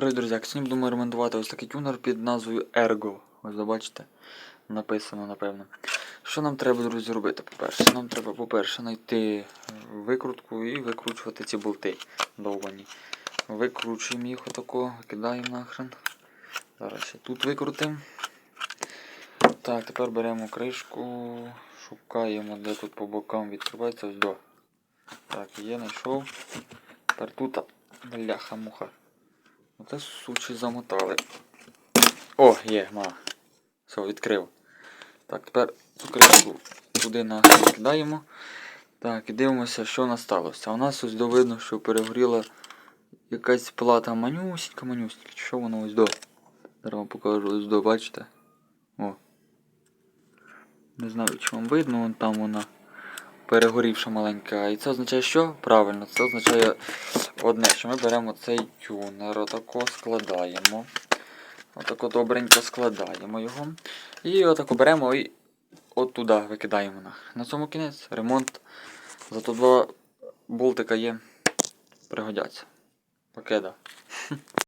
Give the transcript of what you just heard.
Привіт, друзі! Сьогодні будемо ремонтувати ось такий тюнер під назвою Ergo. Ось забачите, написано, напевно. Що нам треба, друзі, робити? По-перше, нам треба, по-перше, знайти е, викрутку і викручувати ці болти довбані. Викручуємо їх отако, викидаємо нахрен. Зараз ще тут викрутимо. Так, тепер беремо кришку, шукаємо, де тут по бокам відкривається ось до. Так, є, знайшов. Тепер тут бляха-муха. Оце сучі замотали. О, є, ма. Все, відкрив. Так, тепер цю туди нахрен кидаємо. Так, і дивимося, що у нас сталося. У нас ось до видно, що перегоріла якась плата манюсінька, манюсінька. Що воно ось до? Зараз вам покажу ось до, бачите? О. Не знаю, чи вам видно, вон там вона перегорівша маленька. І це означає що? Правильно, це означає одне, що ми беремо цей тюнер, отако складаємо. Отако добренько складаємо його. І отако беремо і от туди викидаємо. На цьому кінець, ремонт. Зато два болтика є. Пригодяться. Покида.